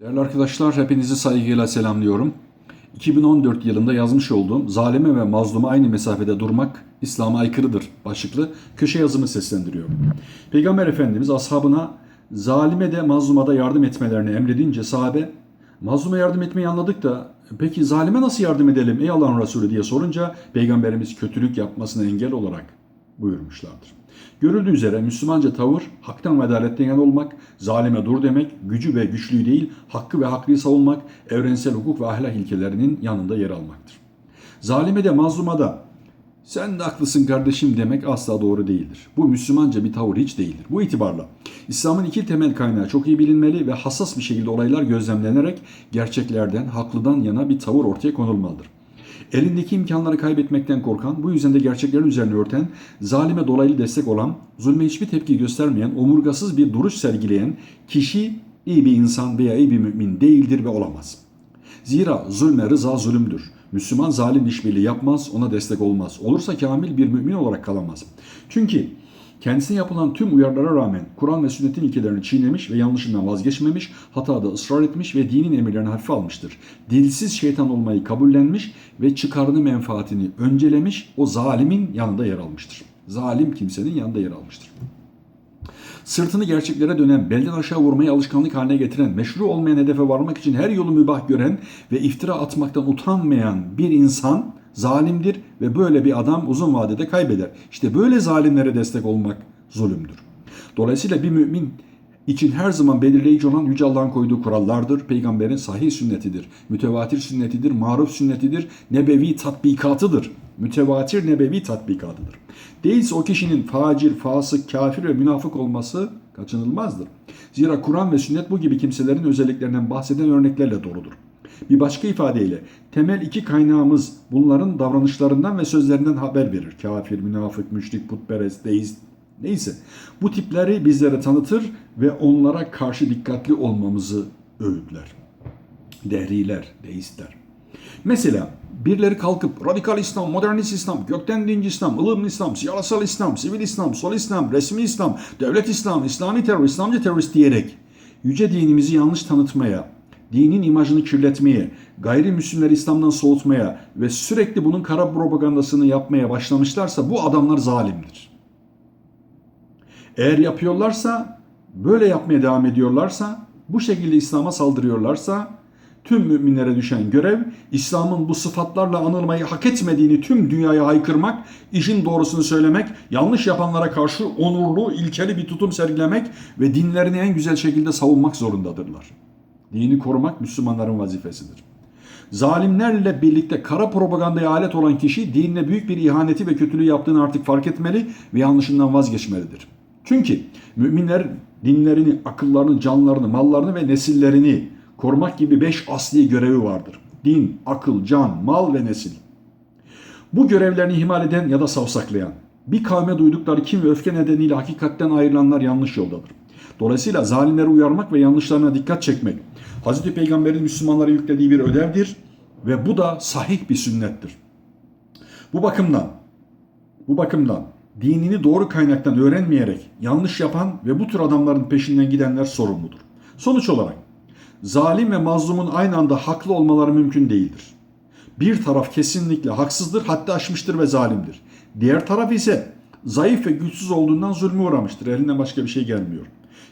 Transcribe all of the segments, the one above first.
Değerli arkadaşlar, hepinizi saygıyla selamlıyorum. 2014 yılında yazmış olduğum Zalime ve mazluma aynı mesafede durmak İslam'a aykırıdır başlıklı köşe yazımı seslendiriyorum. Peygamber Efendimiz ashabına zalime de mazluma da yardım etmelerini emredince sahabe mazluma yardım etmeyi anladık da peki zalime nasıl yardım edelim ey Allah'ın Resulü diye sorunca Peygamberimiz kötülük yapmasına engel olarak buyurmuşlardır. Görüldüğü üzere Müslümanca tavır haktan ve adaletten yana olmak, zalime dur demek, gücü ve güçlüyü değil, hakkı ve haklıyı savunmak, evrensel hukuk ve ahlak ilkelerinin yanında yer almaktır. Zalime de mazluma da sen de haklısın kardeşim demek asla doğru değildir. Bu Müslümanca bir tavır hiç değildir. Bu itibarla İslam'ın iki temel kaynağı çok iyi bilinmeli ve hassas bir şekilde olaylar gözlemlenerek gerçeklerden, haklıdan yana bir tavır ortaya konulmalıdır. Elindeki imkanları kaybetmekten korkan, bu yüzden de gerçeklerin üzerine örten, zalime dolaylı destek olan, zulme hiçbir tepki göstermeyen, omurgasız bir duruş sergileyen kişi iyi bir insan veya iyi bir mümin değildir ve olamaz. Zira zulme rıza zulümdür. Müslüman zalim işbirliği yapmaz, ona destek olmaz. Olursa kamil bir mümin olarak kalamaz. Çünkü kendisine yapılan tüm uyarılara rağmen Kur'an ve sünnetin ilkelerini çiğnemiş ve yanlışından vazgeçmemiş, hatada ısrar etmiş ve dinin emirlerini hafife almıştır. Dilsiz şeytan olmayı kabullenmiş ve çıkarını menfaatini öncelemiş, o zalimin yanında yer almıştır. Zalim kimsenin yanında yer almıştır. Sırtını gerçeklere dönen, belden aşağı vurmayı alışkanlık haline getiren, meşru olmayan hedefe varmak için her yolu mübah gören ve iftira atmaktan utanmayan bir insan zalimdir ve böyle bir adam uzun vadede kaybeder. İşte böyle zalimlere destek olmak zulümdür. Dolayısıyla bir mümin için her zaman belirleyici olan Yüce Allah'ın koyduğu kurallardır. Peygamberin sahih sünnetidir. Mütevatir sünnetidir, maruf sünnetidir, nebevi tatbikatıdır. Mütevatir nebevi tatbikatıdır. Değilse o kişinin facir, fasık, kafir ve münafık olması kaçınılmazdır. Zira Kur'an ve sünnet bu gibi kimselerin özelliklerinden bahseden örneklerle doludur. Bir başka ifadeyle temel iki kaynağımız bunların davranışlarından ve sözlerinden haber verir. Kafir, münafık, müşrik, putperest, deist neyse. Bu tipleri bizlere tanıtır ve onlara karşı dikkatli olmamızı öğütler. Dehriler, deistler. Mesela birileri kalkıp radikal İslam, modernist İslam, gökten dinci İslam, ılımlı İslam, siyasal İslam, sivil İslam, sol İslam, resmi İslam, devlet İslam, İslami terör, İslamcı terörist diyerek yüce dinimizi yanlış tanıtmaya, dinin imajını kirletmeye, gayrimüslimleri İslam'dan soğutmaya ve sürekli bunun kara propagandasını yapmaya başlamışlarsa bu adamlar zalimdir. Eğer yapıyorlarsa, böyle yapmaya devam ediyorlarsa, bu şekilde İslam'a saldırıyorlarsa tüm müminlere düşen görev İslam'ın bu sıfatlarla anılmayı hak etmediğini tüm dünyaya haykırmak, işin doğrusunu söylemek, yanlış yapanlara karşı onurlu, ilkeli bir tutum sergilemek ve dinlerini en güzel şekilde savunmak zorundadırlar. Dini korumak Müslümanların vazifesidir. Zalimlerle birlikte kara propagandaya alet olan kişi dinine büyük bir ihaneti ve kötülüğü yaptığını artık fark etmeli ve yanlışından vazgeçmelidir. Çünkü müminler dinlerini, akıllarını, canlarını, mallarını ve nesillerini korumak gibi beş asli görevi vardır. Din, akıl, can, mal ve nesil. Bu görevlerini ihmal eden ya da savsaklayan, bir kavme duydukları kim ve öfke nedeniyle hakikatten ayrılanlar yanlış yoldadır. Dolayısıyla zalimleri uyarmak ve yanlışlarına dikkat çekmek, Hz. Peygamber'in Müslümanlara yüklediği bir ödevdir ve bu da sahih bir sünnettir. Bu bakımdan, bu bakımdan dinini doğru kaynaktan öğrenmeyerek yanlış yapan ve bu tür adamların peşinden gidenler sorumludur. Sonuç olarak zalim ve mazlumun aynı anda haklı olmaları mümkün değildir. Bir taraf kesinlikle haksızdır hatta aşmıştır ve zalimdir. Diğer taraf ise zayıf ve güçsüz olduğundan zulmü uğramıştır. Elinden başka bir şey gelmiyor.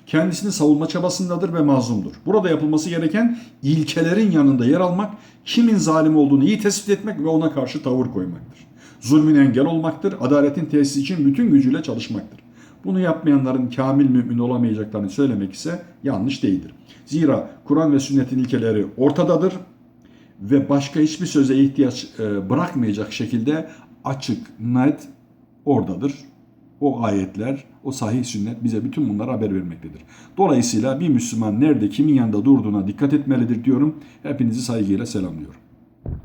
Kendisini savunma çabasındadır ve mazlumdur. Burada yapılması gereken ilkelerin yanında yer almak, kimin zalim olduğunu iyi tespit etmek ve ona karşı tavır koymaktır. Zulmün engel olmaktır, adaletin tesisi için bütün gücüyle çalışmaktır. Bunu yapmayanların kamil mümin olamayacaklarını söylemek ise yanlış değildir. Zira Kur'an ve sünnetin ilkeleri ortadadır ve başka hiçbir söze ihtiyaç e, bırakmayacak şekilde açık, net oradadır. O ayetler, o sahih sünnet bize bütün bunları haber vermektedir. Dolayısıyla bir Müslüman nerede, kimin yanında durduğuna dikkat etmelidir diyorum. Hepinizi saygıyla selamlıyorum.